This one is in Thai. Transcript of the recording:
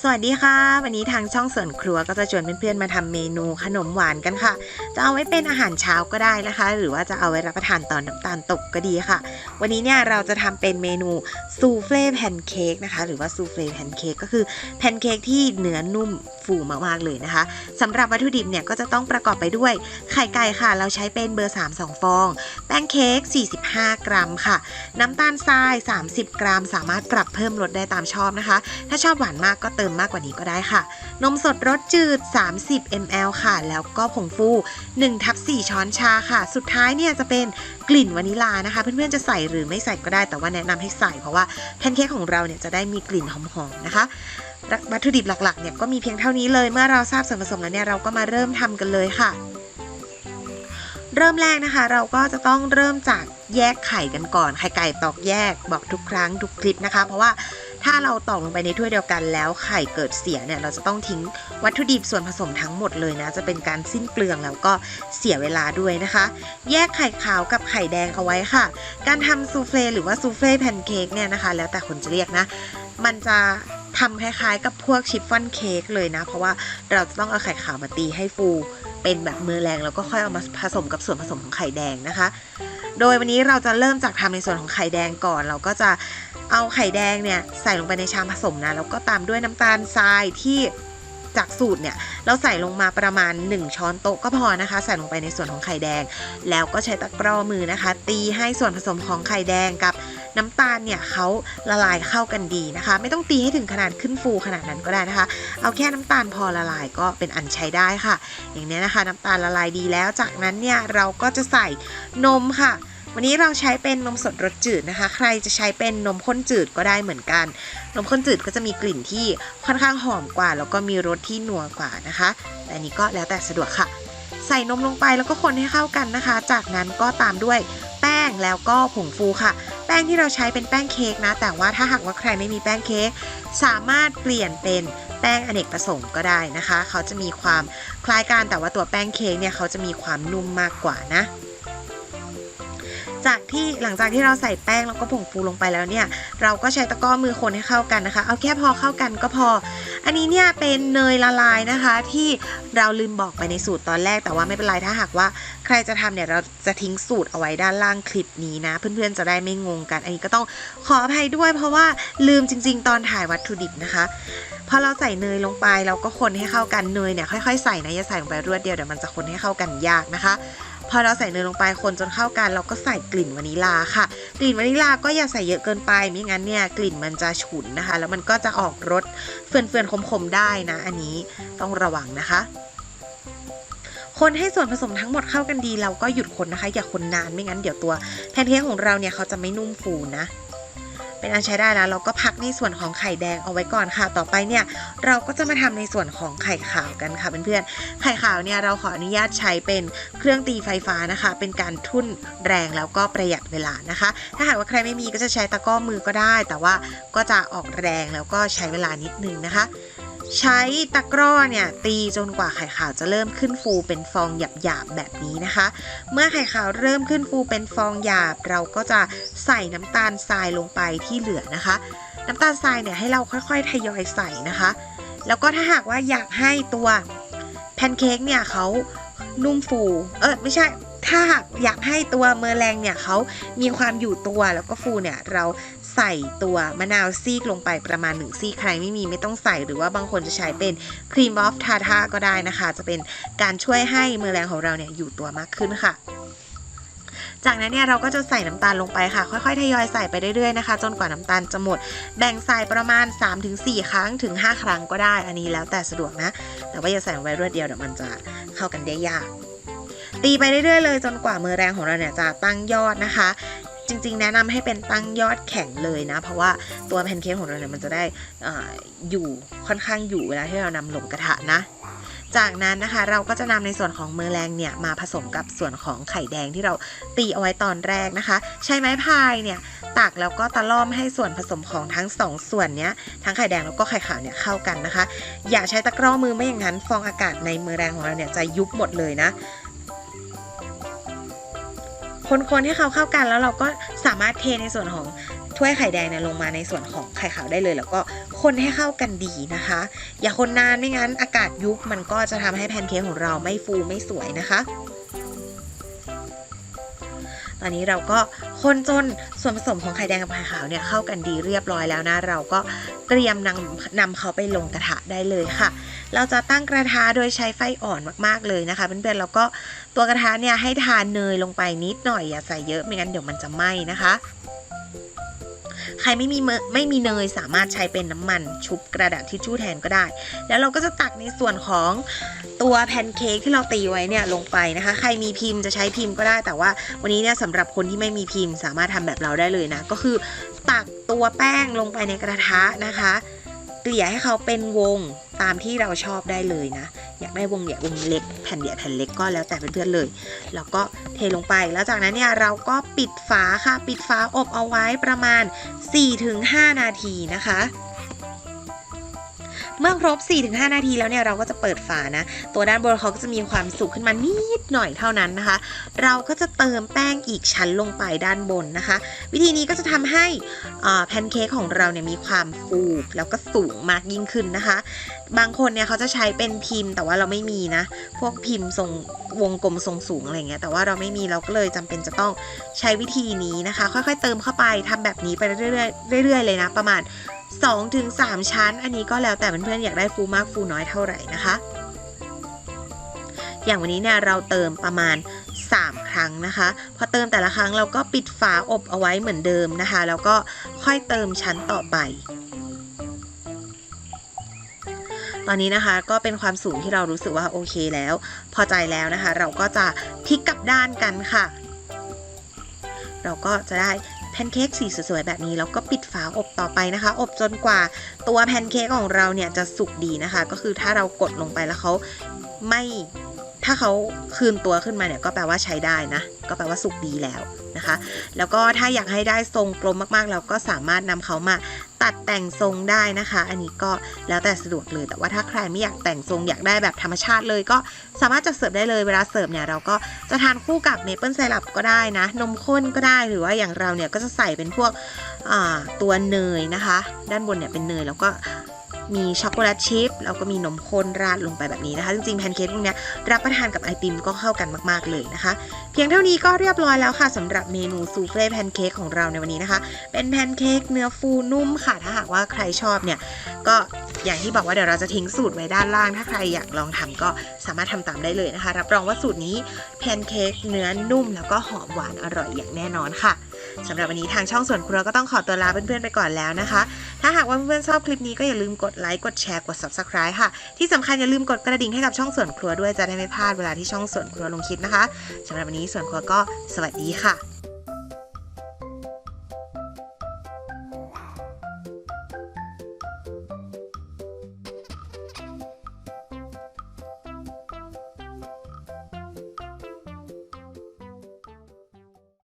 สวัสดีค่ะ วันนี้ทางช่องเสรินครัวก็จะชวนเพื่อนๆมาทำเมนูขนมหวานกันค่ะ จะเอาไว้เป็นอาหารเช้าก็ได้นะคะ หรือว่าจะเอาไว้รับประทานตอนน้ำตาลตกก็ดีค่ะ วันนี้เนี่ยเราจะทำเป็นเมนูซูเฟ่แพนเค้กนะคะ หรือว่าซูเฟ่แพนเค้กก็คือแพนเค้กที่เนื้อนุ่ม ฟูมากๆเลยนะคะสำหรับวัตถุดิบเนี่ยก็จะต้องประกอบไปด้วยไข่ไก่ค่ะ เราใช้เป็นเบอร์ 3 2 ฟอง แป้งเค้ก 45 กรัมค่ะ น้ำตาลทราย 30 กรัม สามารถปรับเพิ่มรสได้ตามชอบนะคะ ถ้าชอบหวานมากก็เติมมากกว่านี้ก็ได้ค่ะ นมสดรสจืด 30 ml ค่ะ แล้วก็ผงฟู1ทับ4ช้อนชาค่ะ สุดท้ายเนี่ยจะเป็นกลิ่นวานิลานะคะ เพื่อนๆจะใส่หรือไม่ใส่ก็ได้แต่ว่าแนะนำให้ใส่เพราะว่าแพนเค้กของเราเนี่ยจะได้มีกลิ่นหอมๆนะคะ วัตถุดิบหลักๆเนี่ยก็มีเพียงเท่านี้เลย เมื่อเราทราบส่วนผสมแล้วเนี่ยเราก็มาเริ่มทำกันเลยค่ะ เริ่มแรกนะคะ เราก็จะต้องเริ่มจากแยกไข่กันก่อน ไข่ไก่ตอกแยกบอกทุกครั้งทุกคลิปนะคะ เพราะว่าถ้าเราตอกลงไปในถ้วยเดียวกันแล้วไข่เกิดเสียเนี่ยเราจะต้องทิ้งวัตถุดิบส่วนผสมทั้งหมดเลยนะ จะเป็นการสิ้นเปลืองแล้วก็เสียเวลาด้วยนะคะ แยกไข่ขาวกับไข่แดงเอาไว้ค่ะ การทำซูเฟ่หรือว่าซูเฟ่แพนเค้กเนี่ยนะคะ แล้วแต่คนจะเรียกนะ มันจะ ทำคล้ายๆ กับพวกชิฟฟ่อนเค้กเลยนะ เพราะว่าเราจะต้องเอาไข่ขาวมาตีให้ฟู เป็นแบบมือแรงแล้วก็ค่อยเอามาผสมกับส่วนผสมของไข่แดงนะคะ โดยวันนี้เราจะเริ่มจากทำในส่วนของไข่แดงก่อน เราก็จะเอาไข่แดงเนี่ยใส่ลงไปในชามผสมนะแล้วก็ตามด้วยน้ำตาลทรายที่จากสูตรเนี่ยเราใส่ลงมาประมาณ 1 ช้อนโต๊ะก็พอนะคะ ใส่ลงไปในส่วนของไข่แดง แล้วก็ใช้ตะกร้อมือนะคะ ตีให้ส่วนผสมของไข่แดงกับ น้ำตาลเนี่ยเขาละลายเข้ากันดีนะคะ ไม่ต้องตีให้ถึงขนาดขึ้นฟูขนาดนั้นก็ได้นะคะ เอาแค่น้ำตาลพอละลายก็เป็นอันใช้ได้ค่ะ อย่างนี้นะคะ น้ำตาลละลายดีแล้ว จากนั้นเนี่ยเราก็จะใส่นมค่ะวันนี้เราใช้เป็นนมสดรสจืดนะคะ ใครจะใช้เป็นนมข้นจืดก็ได้เหมือนกัน นมข้นจืดก็จะมีกลิ่นที่ค่อนข้างหอมกว่า แล้วก็มีรสที่นัวกว่านะคะ แต่นนี้ก็แล้วแต่สะดวกค่ะ ใส่นมลงไปแล้วก็คนให้เข้ากันนะคะ จากนั้นก็ตามด้วยแป้งแล้วก็ผงฟูค่ะ แป้งที่เราใช้เป็นแป้งเค้กนะ แต่ว่าถ้าหากว่าใครไม่มีแป้งเค้กสามารถเปลี่ยนเป็นแป้งอเนกประสงค์ก็ได้นะคะ เขาจะมีความคล้ายกันแต่ว่าตัวแป้งเค้กเนี่ยเขาจะมีความนุ่มมากกว่านะ จากที่หลังจากที่เราใส่แป้งแล้วก็ผงฟูลงไปแล้วเนี่ย เราก็ใช้ตะกร้อมือคนให้เข้ากันนะคะ เอาแค่พอเข้ากันก็พอ อันนี้เนี่ยเป็นเนยละลายนะคะ ที่เราลืมบอกไปในสูตรตอนแรกแต่ว่าไม่เป็นไรถ้าหากว่าใครจะทำเนี่ยเราจะทิ้งสูตรเอาไว้ด้านล่างคลิปนี้นะ เพื่อนๆจะได้ไม่งงกัน อันนี้ก็ต้องขออภัยด้วยเพราะว่าลืมจริง ๆ ตอนถ่ายวัตถุดิบนะคะพอเราใส่เนยลงไปเราก็คนให้เข้ากันเนยเนี่ยค่อยๆใส่นะอย่าใส่ลงไปรวดเดียวเดี๋ยวมันจะคนให้เข้ากันยากนะคะ พอเราใส่เนยลงไปคนจนเข้ากัน เราก็ใส่กลิ่นวานิลาค่ะ กลิ่นวานิลาก็อย่าใส่เยอะเกินไปไม่งั้นเนี่ยกลิ่นมันจะฉุนนะคะ แล้วมันก็จะออกรสเฟื่อนๆขมๆได้นะ อันนี้ต้องระวังนะคะคนให้ส่วนผสมทั้งหมดเข้ากันดีเราก็หยุดคนนะคะ อย่าคนนานไม่งั้นเดี๋ยวตัวแพนเค้กของเราเนี่ยเขาจะไม่นุ่มฟูนะ เป็นอันใช้ได้แล้วเราก็พักในส่วนของไข่แดงเอาไว้ก่อนค่ะ ต่อไปเนี่ยเราก็จะมาทำในส่วนของไข่ขาวกันค่ะเพื่อนๆไข่ขาวเนี่ยเราขออนุญาตใช้เป็นเครื่องตีไฟฟ้านะคะ เป็นการทุ่นแรงแล้วก็ประหยัดเวลานะคะ ถ้าหากว่าใครไม่มีก็จะใช้ตะก้อมือก็ได้ แต่ว่าก็จะออกแรงแล้วก็ใช้เวลานิดนึงนะคะ ใช้ตะกร้อเนี่ยตีจนกว่าไข่ขาวจะเริ่มขึ้นฟูเป็นฟองหยาบๆแบบนี้นะคะ เมื่อไข่ขาวเริ่มขึ้นฟูเป็นฟองหยาบ เราก็จะใส่น้ำตาลทรายลงไปที่เหลือนะคะ น้ำตาลทรายเนี่ยให้เราค่อยๆทยอยใส่นะคะ แล้วก็ถ้าหากว่าอยากให้ตัวแพนเค้กเนี่ยเขานุ่มฟู เออไม่ใช่ ถ้าหากอยากให้ตัวเมอร์แรงเนี่ยเขามีความอยู่ตัวแล้วก็ฟูเนี่ยเราใส่ตัวมะนาวซีกลงไปประมาณ1ซีกใครไม่มีไม่ต้องใส่หรือว่าบางคนจะใช้เป็นครีมออฟทาทาก็ได้นะคะ จะเป็นการช่วยให้เมอร์แรงของเราเนี่ยอยู่ตัวมากขึ้นค่ะจากนั้นเนี่ยเราก็จะใส่น้ำตาลลงไปค่ะ ค่อยๆทยอยใส่ไปเรื่อยๆนะคะ จนกว่าน้ำตาลจะหมด แบ่งใส่ประมาณ 3-4 ครั้งถึง 5 ครั้งก็ได้ อันนี้แล้วแต่สะดวกนะ แต่ว่าอย่าใส่ลงไปรวดเดียวเดี๋ยวมันจะเข้ากันได้ยาก ตีไปเรื่อยๆเลยจนกว่ามือแรงของเราเนี่ยจะตั้งยอดนะคะ จริงๆ แนะนำให้เป็นตั้งยอดแข็งเลยนะ เพราะว่าตัวแพนเค้กของเราเนี่ยมันจะได้ออยู่ค่อนข้างอยู่เวลาที่เรานำลงกระทะนะจากนั้นนะคะเราก็จะนำในส่วนของมือแรงเนี่ยมาผสมกับส่วนของไข่แดงที่เราตีเอาไว้ตอนแรกนะคะ ใช้ไม้พายเนี่ยตักแล้วก็ตะล่อมให้ส่วนผสมของทั้งสองส่วนเนี้ยทั้งไข่แดงแล้วก็ไข่ขาวเนี่ยเข้ากันนะคะ อย่าใช้ตะกร้อมือไม่อย่างนั้นฟองอากาศในมือแรงของเราเนี่ยจะยุบหมดเลยนะ คนๆให้เขาเข้ากัน แล้วเราก็สามารถเทในส่วนของถ้วยไข่แดงเนี่ยลงมาในส่วนของไข่ขาวได้เลย แล้วก็คนให้เข้ากันดีนะคะ อย่าคนนานไม่งั้นอากาศยุบมันก็จะทำให้แพนเค้กของเราไม่ฟูไม่สวยนะคะ ตอนนี้เราก็คนจนส่วนผสมของไข่แดงกับไข่ขาวเนี่ยเข้ากันดีเรียบร้อยแล้วนะ เราก็เตรียมนำนำเขาไปลงกระทะได้เลยค่ะ เราจะตั้งกระทะโดยใช้ไฟอ่อนมากๆเลยนะคะเพื่อนๆแล้วก็ตัวกระทะเนี่ยให้ทานเนยลงไปนิดหน่อยอย่าใส่เยอะไม่งั้นเดี๋ยวมันจะไหม้นะคะ ใครไม่มีเมไม่มีเนยสามารถใช้เป็นน้ำมัน ชุบกระดาษทิชชู่แทนก็ได้ แล้วเราก็จะตักในส่วนของตัวแพนเค้กที่เราตีไว้เนี่ยลงไปนะคะ ใครมีพิมพ์จะใช้พิมพ์ก็ได้ แต่ว่าวันนี้เนี่ยสำหรับคนที่ไม่มีพิมพ์ สามารถทำแบบเราได้เลยนะ ก็คือตักตัวแป้งลงไปในกระทะนะคะ เกลี่ยให้เขาเป็นวงตามที่เราชอบได้เลยนะ อยากได้วงใหญ่วงเล็กแผ่นใหญ่แผ่นเล็กก็แล้วแต่เพื่อนๆเลย แล้วก็เทลงไปแล้วจากนั้นเนี่ยเราก็ปิดฝาค่ะ ปิดฝาอบเอาไว้ประมาณ 4-5 นาทีนะคะ เมื่อครบ 4-5 นาทีแล้วเนี่ยเราก็จะเปิดฝานะ ตัวด้านบนเขาก็จะมีความสุกขึ้นมานิดหน่อยเท่านั้นนะคะ เราก็จะเติมแป้งอีกชั้นลงไปด้านบนนะคะ วิธีนี้ก็จะทำให้แพนเค้กของเราเนี่ยมีความฟูแล้วก็สูงมากยิ่งขึ้นนะคะ บางคนเนี่ยเขาจะใช้เป็นพิมพ์ แต่ว่าเราไม่มีนะ พวกพิมพ์ทรงวงกลมทรงสูงอะไรเงี้ย แต่ว่าเราไม่มีเราก็เลยจำเป็นจะต้องใช้วิธีนี้นะคะ ค่อยๆ เติมเข้าไปทำแบบนี้ไปเรื่อยๆเรื่อยๆเลยนะ ประมาณ 2-3ชั้น อันนี้ก็แล้วแต่เพื่อนๆอยากได้ฟูมากฟูน้อยเท่าไหร่นะคะ อย่างวันนี้เนี่ยเราเติมประมาณ 3 ครั้งนะคะ พอเติมแต่ละครั้งเราก็ปิดฝาอบเอาไว้เหมือนเดิมนะคะ แล้วก็ค่อยเติมชั้นต่อไป ตอนนี้นะคะก็เป็นความสูงที่เรารู้สึกว่าโอเคแล้ว พอใจแล้วนะคะ เราก็จะพลิกกลับด้านกันค่ะ เราก็จะได้ แพนเค้กสีสวยๆแบบนี้แล้วก็ปิดฝาอบต่อไปนะคะ อบจนกว่าตัวแพนเค้กของเราเนี่ยจะสุกดีนะคะ ก็คือถ้าเรากดลงไปแล้วเขาไม่ถ้าเขาคืนตัวขึ้นมาเนี่ยก็แปลว่าใช้ได้นะ ก็แปลว่าสุกดีแล้วนะคะ แล้วก็ถ้าอยากให้ได้ทรงกลมมากๆ เราก็สามารถนำเขามา ตัดแต่งทรงได้นะคะ อันนี้ก็แล้วแต่สะดวกเลย แต่ว่าถ้าใครไม่อยากแต่งทรงอยากได้แบบธรรมชาติเลย ก็สามารถจะเสิร์ฟได้เลยเวลาเสิร์ฟเนี่ยเราก็จะทานคู่กับเมเปิลไซรัปก็ได้นะ นมข้นก็ได้หรือว่าอย่างเราเนี่ยก็จะใส่เป็นพวกตัวเนยนะคะ ด้านบนเนี่ยเป็นเนยแล้วก็ มีช็อกโกแลตชิพแล้วก็มีนมข้นราดลงไปแบบนี้นะคะ จริงๆแพนเค้กพวกนี้รับประทานกับไอติมก็เข้ากันมากๆเลยนะคะ เพียงเท่านี้ก็เรียบร้อยแล้วค่ะสำหรับเมนูซูเฟ่แพนเค้กของเราในวันนี้นะคะ เป็นแพนเค้กเนื้อฟูนุ่มค่ะ ถ้าหากว่าใครชอบเนี่ยก็อย่างที่บอกว่าเดี๋ยวเราจะทิ้งสูตรไว้ด้านล่าง ถ้าใครอยากลองทำก็สามารถทำตามได้เลยนะคะ รับรองว่าสูตรนี้แพนเค้กเนื้อนุ่ม แล้วก็หอมหวานอร่อยอย่างแน่นอนค่ะสำหรับวันนี้ทางช่องส่วนครัวก็ต้องขอตัวลาเพื่อนๆไปก่อนแล้วนะคะ ถ้าหากว่าเพื่อนๆชอบคลิปนี้ก็อย่าลืมกดไลค์ กดแชร์ กด subscribe ค่ะ ที่สำคัญอย่าลืมกดกระดิ่งให้กับช่องส่วนครัวด้วยจะได้ไม่พลาดเวลาที่ช่องส่วนครัวลงคลิปนะคะสำหรับวันนี้ส่วนครัวก็สวัสดีค่ะ